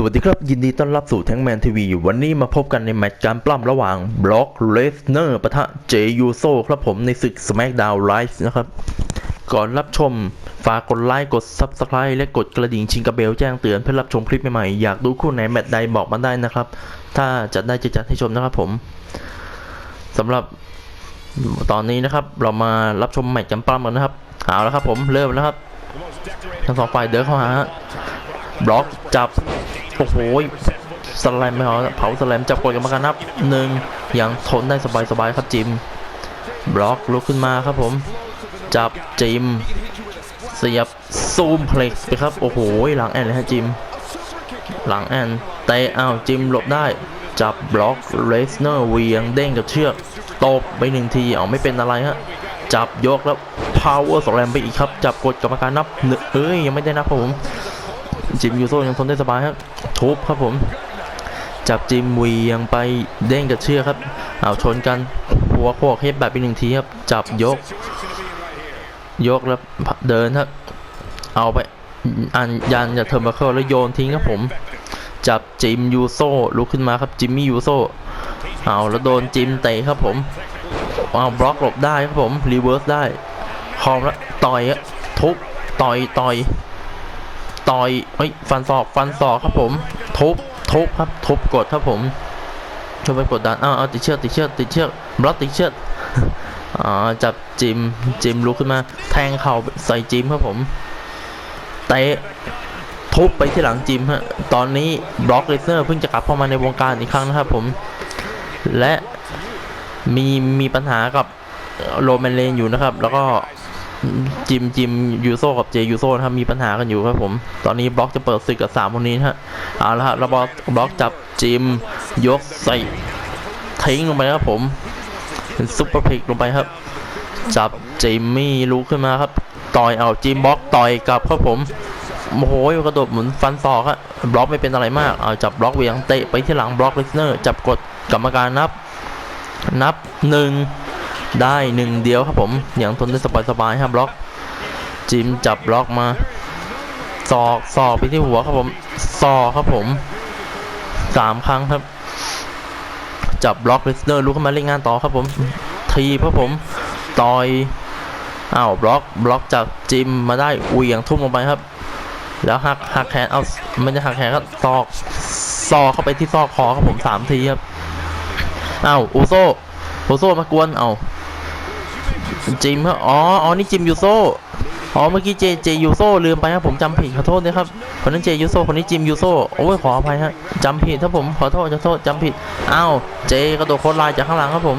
สวัสดีครับ ยินดีต้อนรับสู่แทงแมนทีวีวันนี้มาพบกันในแมตช์การปล้ำระหว่างบล็อกเลสเนอร์ปะทะเจยูโซครับผมในศึก SmackDown Live นะครับ ก่อนรับชม ฝากกดไลค์กด Subscribe และกดกระดิ่งชิงกระเบลแจ้งเตือนเพื่อรับชมคลิปใหม่ๆ อยากดูคู่ไหนแมตช์ใดบอกมาได้นะครับ ถ้าจัดได้จะจัดให้ชมนะครับผมสำหรับตอนนี้นะครับ เรามารับชมแมตช์การปล้ำกันนะครับเอาแล้วครับผมเริ่มแล้วครับทั้งสองฝ่ายเดินเข้าหาบล็อกจับ โอ้โหสแลมไม่เอาเผาสแลมจับกดกรรมการนับหนึ่งยังทนได้สบายๆครับจิม บล็อกลุกขึ้นมาครับผม จับจิม เสียบซูมเพล็กซ์ไปครับ โอ้โหหลังแอนเลยฮะจิม หลังแอนเตะอ้าวจิมหลบได้ จับบล็อกเลสเนอร์เวียงเด้งกับเชือกตบไปหนึ่งทีเอาไม่เป็นอะไรฮะจับยกแล้ว power สแลมไปอีกครับ จับกดกรรมการนับหนึ่งเอ้ยยังไม่ได้นับครับผม จิมยูโซยังทนได้สบายครับ ทุบครับผม จับจิมวียังไปเด้งกับเชือกครับ เอาชนกันหัวโขกเฮดแบบไปหนึ่งทีครับ จับยก ยกแล้วเดินครับ เอาไปอันยันจากเทอร์มาเคิลแล้วโยนทิ้งครับผม จับจิมยูโซลุกขึ้นมาครับจิมมี่ยูโซเอาแล้วโดนจิมเตะครับผมเอาบล็อกหลบได้ครับผมรีเวิร์สได้คอมแล้วต่อยอะทุบต่อยต่อย ต่อยเฮ้ยฟันศอกฟันศอกครับผมทุบทุบครับทุบกดครับผมช่วยไปกดดันอ้าวเอาติดเชือกติดเชือกติดเชือกบล็อกติดเชือกอ๋อจับจิมจิมลุกขึ้นมา แทงเข่าใส่จิมครับผมเตะทุบไปที่หลังจิมฮะตอนนี้บล็อกเลสเนอร์เพิ่งจะกลับเข้ามาในวงการอีกครั้งนะครับผมและมีมีปัญหากับโรแมนเลนอยู่นะครับ แล้วก็ จิมจิมยูโซกับเจยูโซนะครับมีปัญหากันอยู่ครับผม ตอนนี้บล็อกจะเปิดศึกกับสามคนนี้ฮะเอาละฮะแล้วบอบล็อกจับจิมยกใส่ทิ้งลงไปครับผมเป็นซุปเปอร์พิกลงไปครับ จับจิมมี่ลุกขึ้นมาครับ ต่อยเอาจิมบล็อกต่อยกลับครับผมโอ้โหกระโดดเหมือนฟันศอกอะบล็อกไม่เป็นอะไรมากเอาจับบล็อกเวียงเตะไปที่หลังบล็อกเลสเนอร์จับกดกรรมการนับ นับหนึ่ง ได้หนึ่งเดียวครับผมอย่างทนได้สบายๆครับบล็อก จิมจับบล็อกมาศอกศอกไปที่หัวครับผมศอกครับผมสามครั้งครับ จับบล็อกเลสเนอร์ลุกขึ้นมาเล่นงานต่อครับผม ทีครับผมต่อยอ้าวบล็อกบล็อกจากจิมมาได้เหวียงทุ่มลงไปครับ แล้วหักหักแขนเอาไม่ได้หักแขนครับศอกศอกเข้าไปที่ซอกคอครับผมสามทีครับอ้าวอูโซอูโซมากวน เอา จิมครับอ๋ออ๋อนี่จิมยูโซอ๋อเมื่อกี้เจเจยูโซลืมไปครับผมจำผิดขอโทษด้วยครับคนนั้นเจยูโซคนนี้จิมยูโซโอ้ยขออภัยฮะจำผิดถ้าผมขอโทษขอโทษจำผิดอ้าวเจกระโดดโคตรลายจากข้างหลังครับผม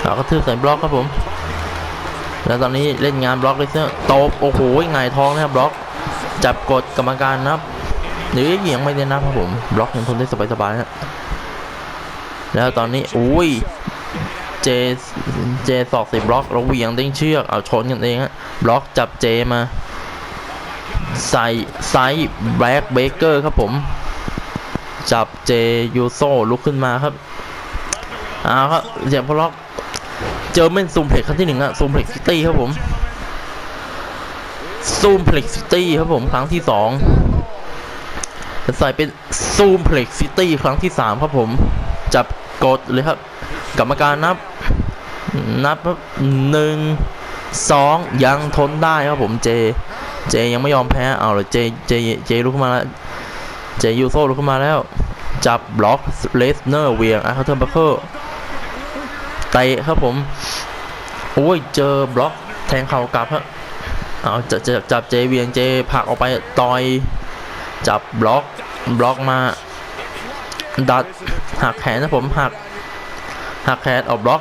เอากระทืบใส่บล็อกครับผม แล้วตอนนี้เล่นงานบล็อกเลยเสื้อตบโอ้โหไงทองนะครับบล็อก จับกดกรรมการนับหรือเหยียงไม่ได้นับครับผมบล็อกยังทนได้สบายๆฮะแล้วตอนนี้อุ้ย เจเจสอกส่บล็อกแล้วเหวียงเด้งเชือกเอาชนกันเองฮะบล็อกจับเจมาใส่ไซส์แบล็กเบเกอร์ครับผม จับเจยูโซลุกขึ้นมาครับเอาครับเสียงบล็อกเจอเมนซูมเพล็กครั้งที่หนึ่งอะซูมเพล็กซิตี้ครับผมซูมเพล็กซิตี้ครับผมครั้งที่สองใส่เป็นซูมเพล็กซิตี้ครั้งที่สามครับผม จับกดเลยครับ กรรมการนับ นับครับหนึ่งสองยังทนได้ครับผมเจ เจยังไม่ยอมแพ้เอาเลยเจเจเจลุกขึ้นมาแล้วเจยูโซลุกขึ้นมาแล้ว จับบล็อกเลสเนอร์เวียงอาร์เทอร์บัคเกอร์เตะครับผมโอ้ยเจอบล็อกแทงเข่ากลับฮะเอาจะจะจับเจเวียงเจผักออกไปต่อยจับบล็อกบล็อกมา ดัดหักแขนนะผมหัก หักแขนเอาบล็อก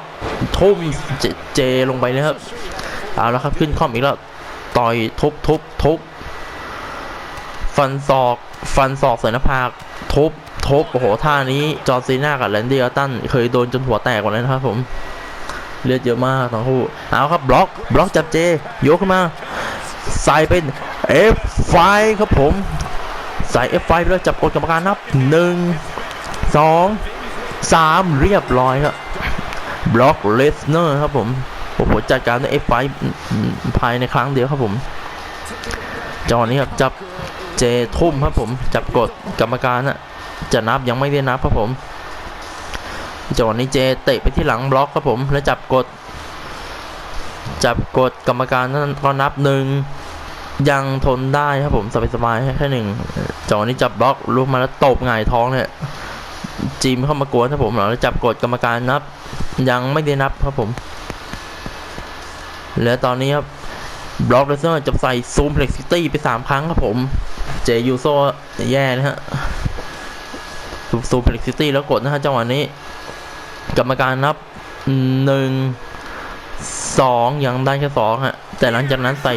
ทุ่มเจเจลงไปเลยครับ เอาแล้วครับขึ้นคอมอีกแล้ว ต่อยทุบทุบทุบฟันศอกฟันศอกใส่น้าผากทุบทุบโอ้โหท่านี้จอร์ซีน่ากับแลนดี้อัลตันเคยโดนจนหัวแตกหมดเลยนะครับผมเลือดเยอะมากทั้งคู่เอาครับบล็อกบล็อกจับเจยกขึ้นมาใส่เป็น F5 ครับผม ใส่ F5 ไปแล้วจับกดกรรมการนับหนึ่ง สามเรียบร้อยครับบล็อกเลสเนอร์ครับผมโอ้โหจัดการด้วย F5 ภายในครั้งเดียวครับผมจอนี้ครับจับเจทุ่มครับผมจับกดกรรมการอะจะนับยังไม่ได้นับครับผมจังหวะนี้เจเตะไปที่หลังบล็อกครับผม แล้วจับกด จับกดกรรมการนั้นก็นับหนึ่งยังทนได้ครับผมสบายๆแค่หนึ่งจังหวะนี้จับบล็อกลุกมาแล้วตบหงายท้องเนี่ย จีมเข้ามากวนครับผมแล้วจับกดกรรมการนับ ยังไม่ได้นับครับผม และตอนนี้ครับบล็อกเลเซอร์จะใส่ซูมเพล็กซิตี้ไปสามครั้งครับผม เจยูโซแย่นะฮะซูมเพล็กซิตี้แล้วกดนะฮะจังหวะนี้ กรรมการนับหนึ่งสองยังได้แค่สองฮะ แต่หลังจากนั้นใส่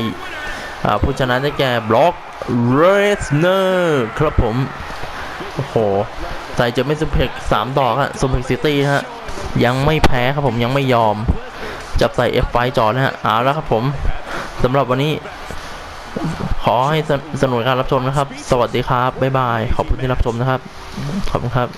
ผู้ชนะได้แก่บล็อกเรสเนอร์ครับผม โอ้โห ใส่จะไม่สเพ็กสามดอกฮะซูมเพ็กซิตี้ฮะ ยังไม่แพ้ครับผมยังไม่ยอม จับใส่ F5 จอนะฮะเอาแล้วครับผมสำหรับวันนี้ ขอให้สนสนุนการรับชมนะครับ สวัสดีครับ บ๊ายบาย ขอบคุณที่รับชมนะครับ ขอบคุณครับ